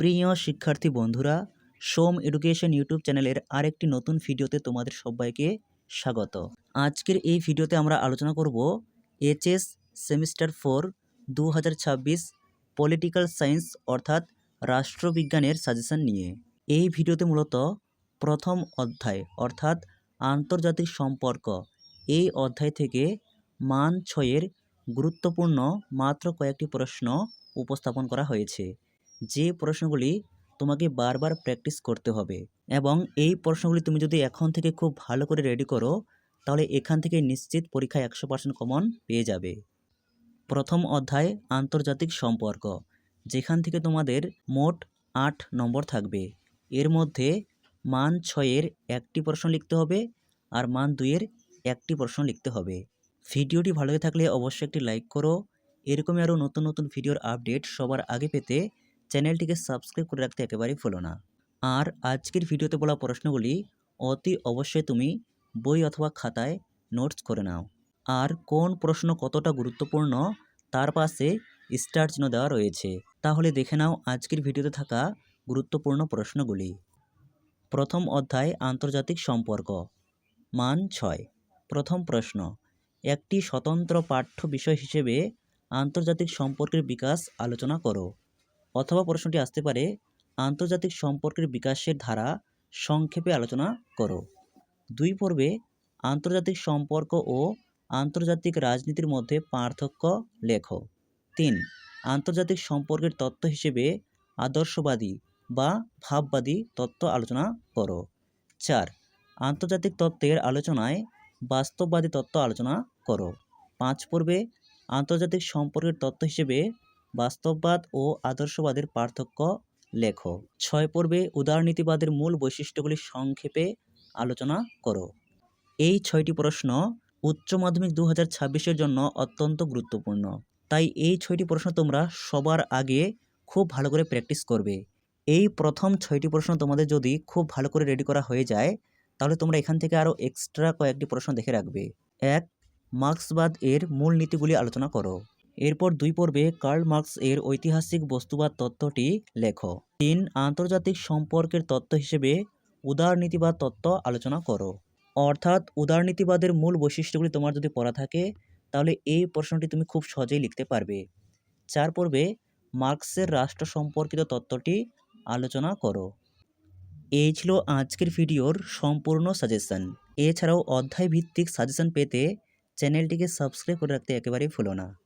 প্রিয় শিক্ষার্থী বন্ধুরা, সোম এডুকেশন ইউটিউব চ্যানেলের আরেকটি নতুন ভিডিওতে তোমাদের সবাইকে স্বাগত। আজকের এই ভিডিওতে আমরা আলোচনা করব এইচএস সেমিস্টার ফোর দু হাজার ছাব্বিশ পলিটিক্যাল সায়েন্স অর্থাৎ রাষ্ট্রবিজ্ঞানের সাজেশন নিয়ে। এই ভিডিওতে মূলত প্রথম অধ্যায় অর্থাৎ আন্তর্জাতিক সম্পর্ক এই অধ্যায় থেকে মান ছয়ের গুরুত্বপূর্ণ মাত্র কয়েকটি প্রশ্ন উপস্থাপন করা হয়েছে। যে প্রশ্নগুলি তোমাকে বারবার প্র্যাকটিস করতে হবে এবং এই প্রশ্নগুলি তুমি যদি এখন থেকে খুব ভালো করে রেডি করো, তাহলে এখান থেকে নিশ্চিত পরীক্ষায় একশো পার্সেন্ট কমন পেয়ে যাবে। প্রথম অধ্যায়, আন্তর্জাতিক সম্পর্ক, যেখান থেকে তোমাদের মোট আট নম্বর থাকবে। এর মধ্যে মান ছয়ের একটি প্রশ্ন লিখতে হবে আর মান দুইয়ের একটি প্রশ্ন লিখতে হবে। ভিডিওটি ভালো থাকলে অবশ্যই একটি লাইক করো। এরকমই আরও নতুন নতুন ভিডিওর আপডেট সবার আগে পেতে চ্যানেলটিকে সাবস্ক্রাইব করে রাখতে একেবারেই ভুলো না। আর আজকের ভিডিওতে বলা প্রশ্নগুলি অতি অবশ্যই তুমি বই অথবা খাতায় নোটস করে নাও। আর কোন প্রশ্ন কতটা গুরুত্বপূর্ণ তার পাশে স্টার চিহ্ন দেওয়া রয়েছে। তাহলে দেখে নাও আজকের ভিডিওতে থাকা গুরুত্বপূর্ণ প্রশ্নগুলি। প্রথম অধ্যায়, আন্তর্জাতিক সম্পর্ক। মান ছয়। প্রথম প্রশ্ন, একটি স্বতন্ত্র পাঠ্য বিষয় হিসেবে আন্তর্জাতিক সম্পর্কের বিকাশ আলোচনা করো। অথবা প্রশ্নটি আসতে পারে, আন্তর্জাতিক সম্পর্কের বিকাশের ধারা সংক্ষেপে আলোচনা করো। দুই পর্বে, আন্তর্জাতিক সম্পর্ক ও আন্তর্জাতিক রাজনীতির মধ্যে পার্থক্য লেখো। তিন, আন্তর্জাতিক সম্পর্কের তত্ত্ব হিসেবে আদর্শবাদী বা ভাববাদী তত্ত্ব আলোচনা করো। চার, আন্তর্জাতিক তত্ত্বের আলোচনায় বাস্তববাদী তত্ত্ব আলোচনা করো। পাঁচ পর্বে, আন্তর্জাতিক সম্পর্কের তত্ত্ব হিসেবে বাস্তববাদ ও আদর্শবাদের পার্থক্য লেখো। ছয় পর্বে উদারনীতিবাদের মূল বৈশিষ্ট্যগুলি সংক্ষেপে আলোচনা করো। এই ছয়টি প্রশ্ন উচ্চ মাধ্যমিক দু হাজার জন্য অত্যন্ত গুরুত্বপূর্ণ। তাই এই ছয়টি প্রশ্ন তোমরা সবার আগে খুব ভালো করে প্র্যাকটিস করবে। এই প্রথম ছয়টি প্রশ্ন তোমাদের যদি খুব ভালো করে রেডি করা হয়ে যায়, তাহলে তোমরা এখান থেকে আরও এক্সট্রা কয়েকটি প্রশ্ন দেখে রাখবে। এক, মার্ক্সবাদ এর মূল নীতিগুলি আলোচনা করো। এরপর দুই পর্বে কার্ল মার্কস এর ঐতিহাসিক বস্তুবাদ তত্ত্বটি লেখো। তিন, আন্তর্জাতিক সম্পর্কের তত্ত্ব হিসেবে উদারনীতিবাদ তত্ত্ব আলোচনা করো। অর্থাৎ উদারনীতিবাদের মূল বৈশিষ্ট্যগুলি তোমার যদি পড়া থাকে, তাহলে এই প্রশ্নটি তুমি খুব সহজেই লিখতে পারবে। চার পর্বে মার্কসের রাষ্ট্র সম্পর্কিত তত্ত্বটি আলোচনা করো। এই ছিল আজকের ভিডিওর সম্পূর্ণ সাজেশন। এছাড়াও অধ্যায় ভিত্তিক সাজেশন পেতে চ্যানেলটিকে সাবস্ক্রাইব করে রাখতে একেবারেই ভুলো না।